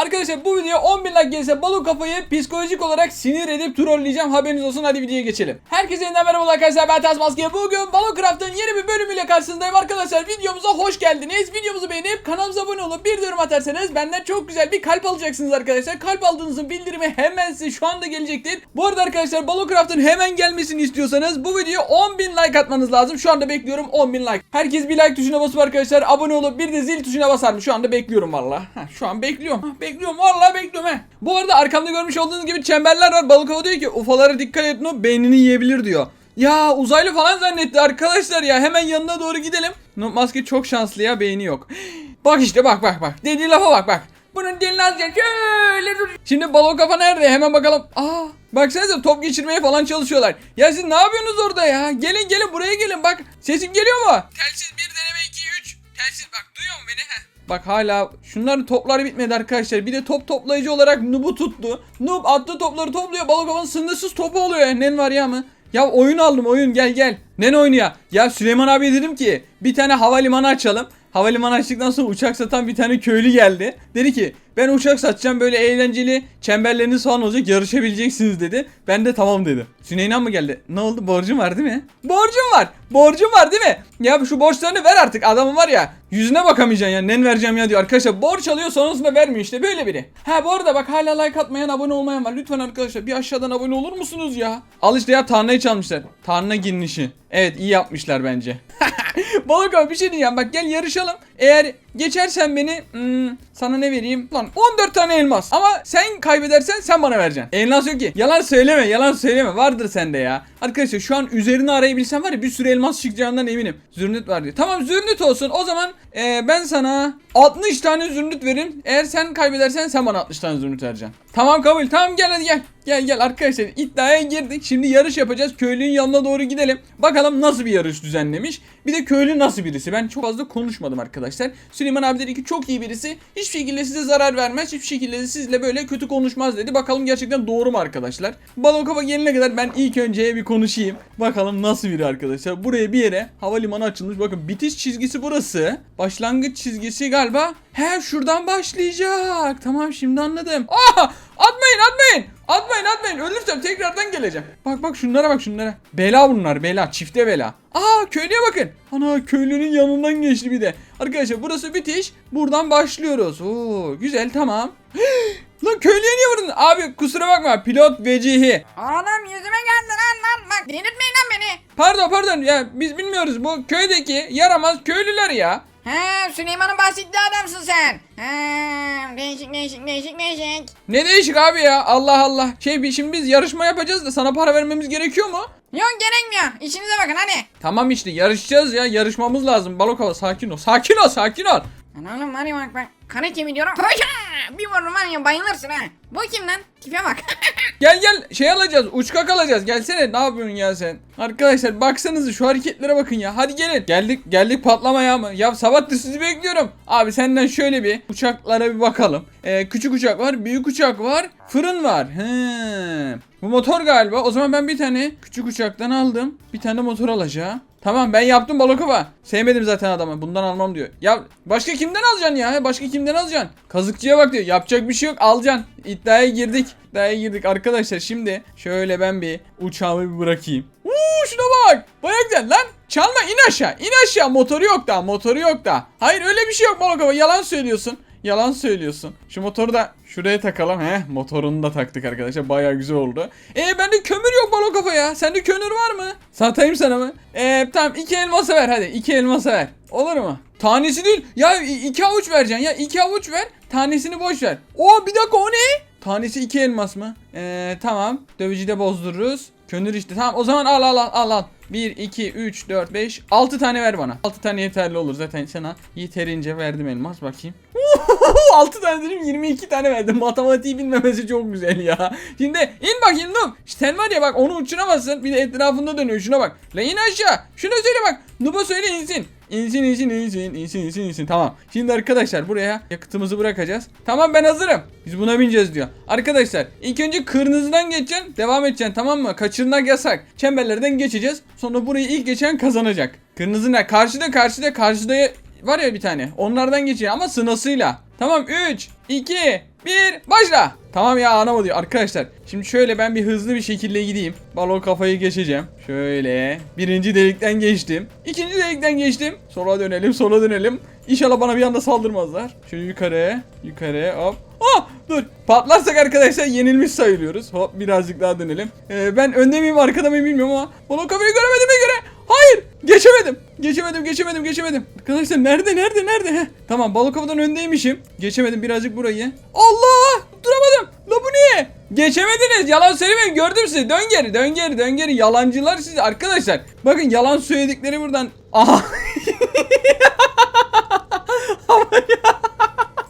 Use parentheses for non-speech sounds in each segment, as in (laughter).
Arkadaşlar bu video 10 bin like gelirse balık kafayı psikolojik olarak sinir edip trolleyeceğim haberiniz olsun hadi videoya geçelim. Herkese yeniden merhaba arkadaşlar ben Taz Maske. Bugün Balıkcraft'ın yeni bir bölümüyle karşınızdayım arkadaşlar. Videomuza hoş geldiniz. Videomuzu beğenip kanalımıza abone olup bir yorum atarsanız benden çok güzel bir kalp alacaksınız arkadaşlar. Kalp aldığınızın bildirimi hemen size şu anda gelecektir. Bu arada arkadaşlar Balıkcraft'ın hemen gelmesini istiyorsanız bu videoya 10 bin like atmanız lazım. Şu anda bekliyorum 10 bin like. Herkes bir like tuşuna basıp arkadaşlar abone olup bir de zil tuşuna basar mı? Şu anda bekliyorum valla. Şu an bekliyorum. Heh, bekliyorum valla bekliyorum he. Bu arada arkamda görmüş olduğunuz gibi çemberler var. Balık hava diyor ki ufalara dikkat edin o beynini yiyebilir diyor. Ya uzaylı falan zannetti arkadaşlar ya. Hemen yanına doğru gidelim. No, maske çok şanslı ya beyni yok. (gasps) Bak işte bak bak bak. Dediği lafa bak bak. Bunun dilini azıcık şöyle dur. Şimdi balon kafa nerede? Hemen bakalım. Aa, baksanıza top geçirmeye falan çalışıyorlar. Ya siz ne yapıyorsunuz orada ya? Gelin gelin buraya gelin bak. Sesim geliyor mu? Telsiz 1 deneme 2 3. Telsiz bak duyuyor musun beni? Heh. Bak hala şunların topları bitmedi arkadaşlar. Bir de top toplayıcı olarak Noob'u tuttu. Noob attığı topları topluyor. Balon kafanın sınırsız topu oluyor ya. Nen var ya mı? Ya oyun aldım oyun gel gel. Ne oyunu ya? Ya Süleyman abi dedim ki bir tane havalimanı açalım. Havalimanı açtıktan sonra uçak satan bir tane köylü geldi. Dedi ki ben uçak satacağım böyle eğlenceli çemberleriniz falan olacak yarışabileceksiniz dedi. Ben de tamam dedim. Süleyman mı geldi? Ne oldu borcum var değil mi? Borcum var. Borcum var değil mi? Ya şu borçlarını ver artık adamın var ya yüzüne bakamayacaksın ya nen vereceğim ya diyor. Arkadaşlar borç alıyor sonrasında vermiyor işte böyle biri. Ha bu arada bak hala like atmayan abone olmayan var. Lütfen arkadaşlar bir aşağıdan abone olur musunuz ya? Al işte ya tarnayı çalmışlar. Tarna girişi. Evet iyi yapmışlar bence. (laughs) Balık abi bir şey diyeceğim bak gel yarışalım. Eğer geçersen beni hmm, sana ne vereyim? Lan 14 tane elmas. Ama sen kaybedersen sen bana vereceksin. Elmas yok ki. Yalan söyleme yalan söyleme. Vardır sende ya. Arkadaşlar şu an üzerini arayabilsem var ya bir sürü elmas çıkacağından eminim. Zürnüt var diyor. Tamam zürnüt olsun. O zaman e, ben sana 60 tane zürnüt veririm. Eğer sen kaybedersen sen bana 60 tane zürnüt vereceksin. Tamam kabul. Tamam gel hadi gel. Gel gel arkadaşlar iddiaya girdik. Şimdi yarış yapacağız. Köylünün yanına doğru gidelim. Bakalım nasıl bir yarış düzenlemiş. Bir de köylü nasıl birisi. Ben çok fazla konuşmadım arkadaşlar. Süleyman abi dedi ki çok iyi birisi. Hiçbir şekilde size zarar vermez. Hiçbir şekilde de sizle böyle kötü konuşmaz dedi. Bakalım gerçekten doğru mu arkadaşlar? Balon kafa gelene kadar ben ilk önce bir konuşayım. Bakalım nasıl biri arkadaşlar. Buraya bir yere havalimanı açılmış. Bakın bitiş çizgisi burası. Başlangıç çizgisi galiba. He şuradan başlayacak. Tamam şimdi anladım. Aa! Atmayın atmayın. Atmayın atmayın. Ölürsem tekrardan geleceğim. Bak bak şunlara bak şunlara. Bela bunlar bela. Çifte bela. Aa köylüye bakın. Ana köylünün yanından geçti bir de. Arkadaşlar burası bitiş. Buradan başlıyoruz. Oo güzel tamam. (gasps) Lan köylüye niye vurdun? Abi kusura bakma pilot vecihi. Oğlum yüzüme geldi lan lan bak delirtmeyin lan beni. Pardon pardon ya biz bilmiyoruz bu köydeki yaramaz köylüler ya. He Süleyman'ın bahsettiği adamsın sen. He değişik değişik değişik değişik. Ne değişik abi ya Allah Allah. Şey bir- şimdi biz yarışma yapacağız da sana para vermemiz gerekiyor mu? Yok gerekmiyor işinize bakın hadi. Tamam işte yarışacağız ya yarışmamız lazım. Balok hava sakin ol. Sakin ol sakin ol. Lan oğlum ya bak bak. Karate mi diyorum? Bir vururum var ya bayılırsın ha. Bu kim lan? Tipe bak. (laughs) Gel gel. Şey alacağız uçkak alacağız. Gelsene. Ne yapıyorsun ya sen? Arkadaşlar baksanıza şu hareketlere bakın ya. Hadi gelin. Geldik geldik patlamaya mı ya sabahtır sizi bekliyorum. Abi senden şöyle bir uçaklara bir bakalım. Ee, Küçük uçak var büyük uçak var fırın var. He. Bu motor galiba. O zaman ben bir tane küçük uçaktan aldım. Bir tane motor alacağım Tamam ben yaptım balokova. Sevmedim zaten adamı. Bundan almam diyor. Ya başka kimden alacaksın ya? Başka kimden alacaksın? Kazıkçıya bak diyor. Yapacak bir şey yok. Alacaksın. İddiaya girdik. İddiaya girdik arkadaşlar. Şimdi şöyle ben bir uçağımı bir bırakayım. Uuu şuna bak. Güzel lan. Çalma in aşağı. İn aşağı. Motoru yok da. Motoru yok da. Hayır öyle bir şey yok balokova. Yalan söylüyorsun. Yalan söylüyorsun. Şu motoru da şuraya takalım. He motorunu da taktık arkadaşlar. Bayağı güzel oldu. E bende kömür yok balo kafa ya. Sende kömür var mı? Satayım sana mı? E tamam iki elmasa ver hadi. iki elmasa ver. Olur mu? Tanesi değil. Ya iki avuç vereceksin ya. iki avuç ver. Tanesini boş ver. Oo bir dakika o ne? Tanesi iki elmas mı? Eee tamam. Dövücü de bozdururuz. Kömür işte. Tamam o zaman al al al al al. 1, 2, 3, 4, 5, 6 tane ver bana. 6 tane yeterli olur zaten sana yeterince verdim elmas bakayım. (laughs) 6 tane dedim 22 tane verdim. Matematiği bilmemesi çok güzel ya. Şimdi in bakayım Noob. Sen var ya bak onu uçuramazsın. Bir de etrafında dönüyor. Şuna bak. La in aşağı. Şuna söyle bak. Noob'a söyle insin. İnsin insin insin insin insin insin. Tamam. Şimdi arkadaşlar buraya yakıtımızı bırakacağız. Tamam ben hazırım. Biz buna bineceğiz diyor. Arkadaşlar ilk önce kırmızıdan geçeceksin. Devam edeceksin tamam mı? Kaçırmak yasak. Çemberlerden geçeceğiz. Sonra burayı ilk geçen kazanacak. Kırmızı ne? Karşıda karşıda karşıda var ya bir tane. Onlardan geçiyor ama sınasıyla. Tamam 3, 2, bir başla. Tamam ya anam diyor arkadaşlar. Şimdi şöyle ben bir hızlı bir şekilde gideyim. Balon kafayı geçeceğim. Şöyle birinci delikten geçtim. İkinci delikten geçtim. Sola dönelim sola dönelim. İnşallah bana bir anda saldırmazlar. Şöyle yukarı yukarı hop. Oh dur patlarsak arkadaşlar yenilmiş sayılıyoruz. Hop birazcık daha dönelim. Ee, ben önde miyim arkada mıyım bilmiyorum ama balon kafayı göremediğime göre! Geçemedim. Geçemedim, geçemedim, geçemedim. Arkadaşlar nerede, nerede, nerede? Heh. Tamam balık havadan öndeymişim. Geçemedim birazcık burayı. Allah! Duramadım. La bu niye? Geçemediniz. Yalan söylemeyin. Gördüm sizi. Dön geri, dön geri, dön geri. Yalancılar siz arkadaşlar. Bakın yalan söyledikleri buradan. Aha. (laughs)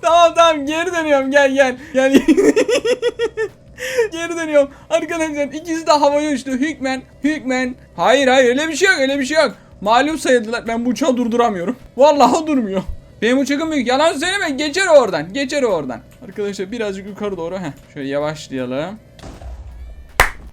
Tamam tamam geri dönüyorum. Gel gel. Gel. (laughs) Geri dönüyorum. Arkadaşlar ikisi de havaya uçtu. Hükmen, Hükmen. Hayır hayır öyle bir şey yok öyle bir şey yok. Malum sayıldılar. Ben bu uçağı durduramıyorum. Vallahi durmuyor. Benim uçakım büyük. Yalan söyleme. Geçer oradan. Geçer oradan. Arkadaşlar birazcık yukarı doğru. Heh. Şöyle yavaşlayalım.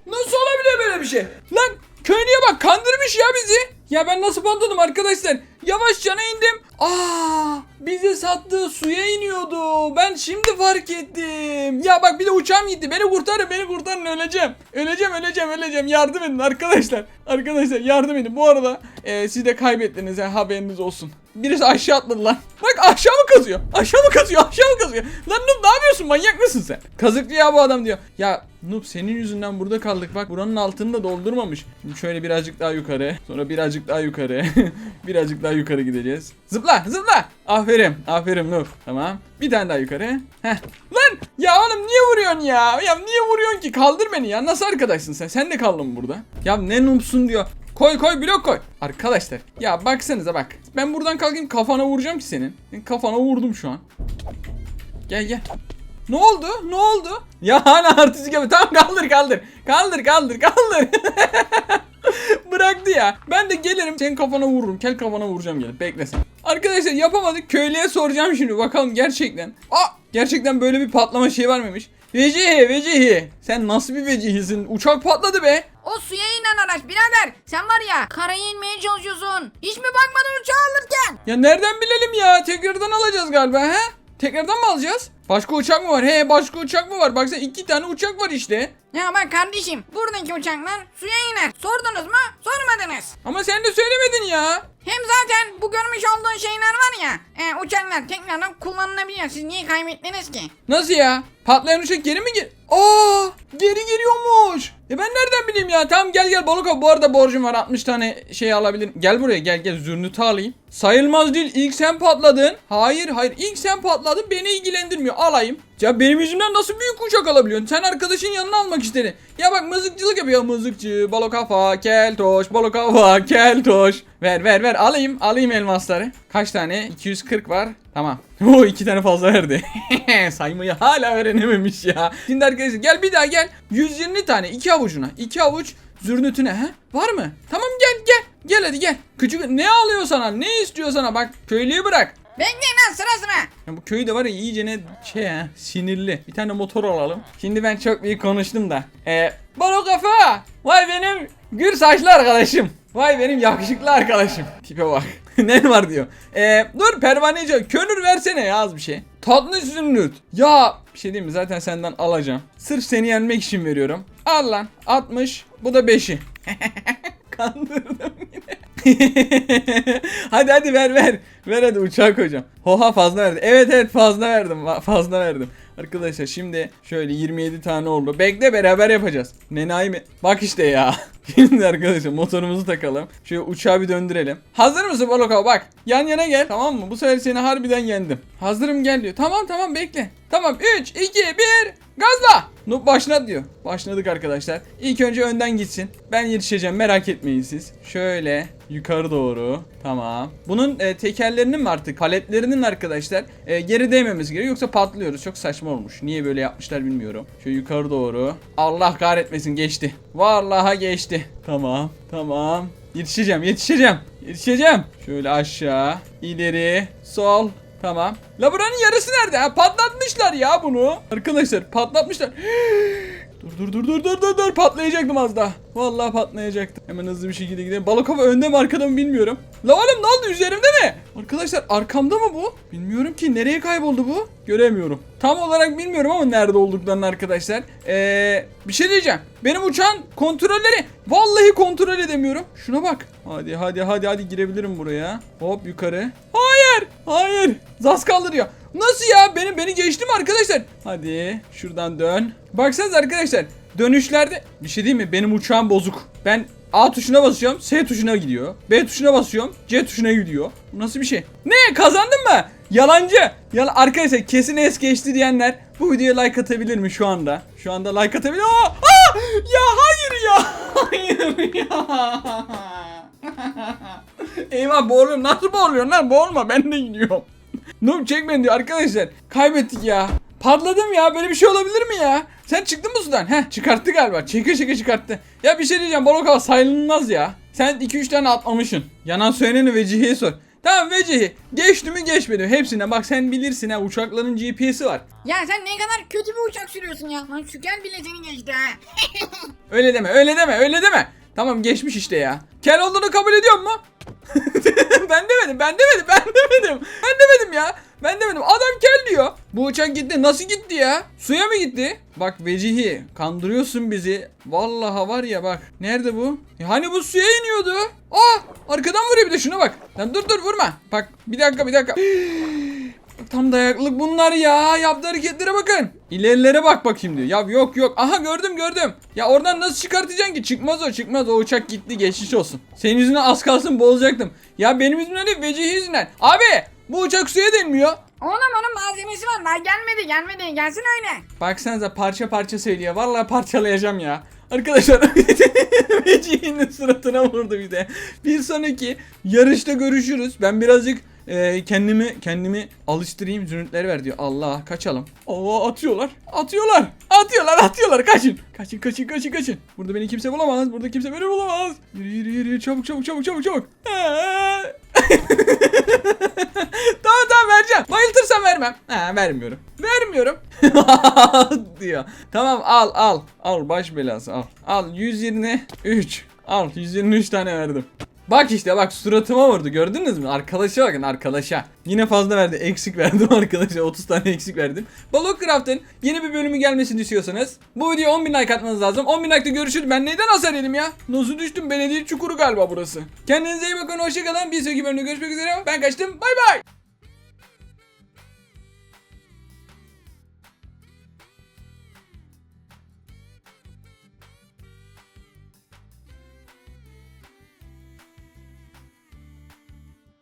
Nasıl olabilir böyle bir şey? Lan köylüye bak kandırmış ya bizi. Ya ben nasıl patladım arkadaşlar? Yavaşça indim. Aa, bize sattığı suya iniyordu. Ben şimdi fark ettim. Ya bak bir de uçağım gitti. Beni kurtarın, beni kurtarın öleceğim. Öleceğim, öleceğim, öleceğim. Yardım edin arkadaşlar. Arkadaşlar yardım edin. Bu arada e, siz de kaybettiniz ha haberiniz olsun. Birisi aşağı atladı lan. Bak aşağı mı kazıyor? Aşağı mı kazıyor? Aşağı mı kazıyor? Lan Noob ne yapıyorsun? Manyak mısın sen? Kazıklı ya bu adam diyor. Ya Noob senin yüzünden burada kaldık. Bak buranın altını da doldurmamış. Şimdi şöyle birazcık daha yukarı. Sonra birazcık daha yukarı. (laughs) birazcık daha yukarı gideceğiz. Zıpla zıpla. Aferin. Aferin Noob. Tamam. Bir tane daha yukarı. Heh. Lan ya oğlum niye vuruyorsun ya? Ya niye vuruyorsun ki? Kaldır beni ya. Nasıl arkadaşsın sen? Sen de kaldın burada. Ya ne noobsun diyor. Koy koy blok koy. Arkadaşlar ya baksanıza bak. Ben buradan kalkayım kafana vuracağım ki senin. Kafana vurdum şu an. Gel gel. Ne oldu? Ne oldu? Ya hala artistik yapıyor. Tamam kaldır kaldır. Kaldır kaldır kaldır. (laughs) Bıraktı ya. Ben de gelirim senin kafana vururum. Kel kafana vuracağım gelip. Bekle sen. Arkadaşlar yapamadık. Köylüye soracağım şimdi. Bakalım gerçekten. Aa gerçekten böyle bir patlama şey var mıymış? Vecihi vecihi. Sen nasıl bir vecihisin? Uçak patladı be. O suya inen araç birader. Sen var ya karaya inmeye çalışıyorsun. Hiç mi bakmadın uçağı alırken? Ya nereden bilelim ya? Tekrardan alacağız galiba he? Tekrardan mı alacağız? Başka uçak mı var? He başka uçak mı var? Baksana iki tane uçak var işte. Ya bak kardeşim buradaki uçaklar suya iner. Sordunuz mu? Sormadınız. Ama sen de söylemedin ya. Hem zaten bu görmüş olduğun şeyler var ya. E, uçaklar tekrardan kullanılabiliyor. Siz niye kaybettiniz ki? Nasıl ya? Patlayan uçak geri mi gel? Aa, geri geliyormuş. E ben nereden bileyim ya? Tamam gel gel balık abi. Bu arada borcum var 60 tane şey alabilirim. Gel buraya gel gel zürnütü alayım. Sayılmaz değil. İlk sen patladın. Hayır hayır. İlk sen patladın. Beni ilgilendirmiyor. Alayım. Ya benim yüzümden nasıl büyük uçak alabiliyorsun? Sen arkadaşın yanına almak istedin. Ya bak mızıkçılık yapıyor. Mızıkçı, balık kafa, keltoş, balık kafa, keltoş. Ver ver ver. Alayım. Alayım elmasları. Kaç tane? 240 var. Tamam. (laughs) O iki tane fazla verdi. (laughs) Saymayı hala öğrenememiş ya. Şimdi arkadaşlar gel bir daha gel. 120 tane. iki avucuna. iki avuç zürnütüne. He? Var mı? Tamam gel gel. Gel hadi gel. Küçük ne alıyor sana? Ne istiyor sana? Bak köylüye bırak. Bekleyin lan sıra sıra. Ya bu köy de var ya iyice ne şey ha sinirli. Bir tane motor alalım. Şimdi ben çok büyük konuştum da. Ee, balo kafa. Vay benim gür saçlı arkadaşım. Vay benim yakışıklı arkadaşım. Tipe bak. (laughs) ne var diyor. Ee, dur pervaneci könür versene ya az bir şey. Tatlı zümrüt. Ya bir şey diyeyim mi zaten senden alacağım. Sırf seni yenmek için veriyorum. Al lan 60 bu da 5'i. (laughs) Kandırdım yine. (laughs) hadi hadi ver ver. Ver hadi uçağa koyacağım. Hoha fazla verdi. Evet evet fazla verdim. Fazla verdim. Arkadaşlar şimdi şöyle 27 tane oldu. Bekle beraber yapacağız. Nenay mi? Bak işte ya. (laughs) Şimdi arkadaşlar motorumuzu takalım. Şöyle uçağı bir döndürelim. Hazır mısın Baloka? Bak yan yana gel. Tamam mı? Bu sefer seni harbiden yendim. Hazırım gel diyor. Tamam tamam bekle. Tamam 3, 2, 1 gazla. Noob başlat diyor. Başladık arkadaşlar. İlk önce önden gitsin. Ben yetişeceğim merak etmeyin siz. Şöyle yukarı doğru. Tamam. Bunun e, tekerlerinin mi artık paletlerinin arkadaşlar e, geri değmemiz gerekiyor yoksa patlıyoruz. Çok saçma olmuş. Niye böyle yapmışlar bilmiyorum. Şöyle yukarı doğru. Allah kahretmesin geçti. Vallahi geçti. Tamam. Tamam. Yetişeceğim yetişeceğim. Yetişeceğim. Şöyle aşağı. ileri Sol. Tamam. La buranın yarısı nerede? Ha, patlatmışlar ya bunu. Arkadaşlar patlatmışlar. (gasps) Dur dur dur dur dur dur dur patlayacaktım az daha. Vallahi patlayacaktım. Hemen hızlı bir şekilde gidelim. Balık hava önde mi arkada mı bilmiyorum. La oğlum ne oldu üzerimde mi? Arkadaşlar arkamda mı bu? Bilmiyorum ki nereye kayboldu bu? Göremiyorum. Tam olarak bilmiyorum ama nerede olduklarını arkadaşlar. Ee, bir şey diyeceğim. Benim uçağın kontrolleri vallahi kontrol edemiyorum. Şuna bak. Hadi hadi hadi hadi girebilirim buraya. Hop yukarı. Hayır. Hayır. Zas kaldırıyor. Nasıl ya? Benim beni geçti mi arkadaşlar? Hadi şuradan dön. Baksanız arkadaşlar dönüşlerde bir şey değil mi? Benim uçağım bozuk. Ben A tuşuna basıyorum, S tuşuna gidiyor. B tuşuna basıyorum, C tuşuna gidiyor. Bu nasıl bir şey? Ne? Kazandın mı? Yalancı. Yalan arkadaşlar kesin es geçti diyenler bu videoya like atabilir mi şu anda? Şu anda like atabilir. Aa! Aa! Ya hayır ya. (laughs) Hayır ya. (laughs) Eyvah boğuluyorum. Nasıl boğuluyorsun lan? Boğulma ben de gidiyorum. (laughs) Noob çekmeyin diyor arkadaşlar. Kaybettik ya. Patladım ya. Böyle bir şey olabilir mi ya? Sen çıktın mı sudan? Heh çıkarttı galiba. Çeke çeke çıkarttı. Ya bir şey diyeceğim. Balokal sayılmaz ya. Sen 2-3 tane atmamışsın. Yanan söyleni Vecihi'ye sor. Tamam Vecihi. Geçti mi geçmedi mi? Hepsine bak sen bilirsin ha. Uçakların GPS'i var. Ya sen ne kadar kötü bir uçak sürüyorsun ya. Lan şüken bile seni geçti ha. (laughs) Öyle deme öyle deme öyle deme. Tamam geçmiş işte ya. Kel olduğunu kabul ediyor mu? Ben demedim ben demedim ben demedim. Ben demedim ya. Ben demedim. Adam kel diyor. Bu uçak gitti. Nasıl gitti ya? Suya mı gitti? Bak Vecihi kandırıyorsun bizi. Vallahi var ya bak. Nerede bu? Ya hani bu suya iniyordu. Aa arkadan vuruyor bir de şuna bak. Lan dur dur vurma. Bak bir dakika bir dakika. Tam dayaklık bunlar ya. Yaptığı hareketlere bakın. İlerilere bak bakayım diyor. Ya yok yok. Aha gördüm gördüm. Ya oradan nasıl çıkartacaksın ki? Çıkmaz o çıkmaz. O uçak gitti geçiş olsun. Senin yüzünden az kalsın boğulacaktım. Ya benim yüzümden değil Vecihi yüzünden. Abi bu uçak suya değmiyor. Oğlum onun malzemesi var. Daha gelmedi gelmedi. Gelsin öyle. Baksanıza parça parça söylüyor. Vallahi parçalayacağım ya. Arkadaşlar (laughs) Vecihi'nin suratına vurdu bir de. Bir sonraki yarışta görüşürüz. Ben birazcık e, kendimi kendimi alıştırayım. Zünütleri ver diyor. Allah kaçalım. Allah atıyorlar. Atıyorlar. Atıyorlar atıyorlar. Kaçın. Kaçın kaçın kaçın kaçın. Burada beni kimse bulamaz. Burada kimse beni bulamaz. Yürü yürü yürü. Çabuk çabuk çabuk çabuk çabuk. (laughs) tamam tamam vereceğim. Bayıltırsam vermem. Ha vermiyorum. Vermiyorum. (laughs) diyor. Tamam al al. Al baş belası al. Al 123. Al 123 tane verdim. Bak işte bak suratıma vurdu gördünüz mü? Arkadaşa bakın arkadaşa. Yine fazla verdi eksik verdim (laughs) arkadaşa 30 tane eksik verdim. Balloncraft'ın yeni bir bölümü gelmesini istiyorsanız bu videoya 10.000 like atmanız lazım. 10.000 like'da görüşürüz. Ben neyden hasar yedim ya? Nasıl düştüm? Belediye çukuru galiba burası. Kendinize iyi bakın hoşçakalın. Bir sonraki bölümde görüşmek üzere. Ben kaçtım. Bay bay.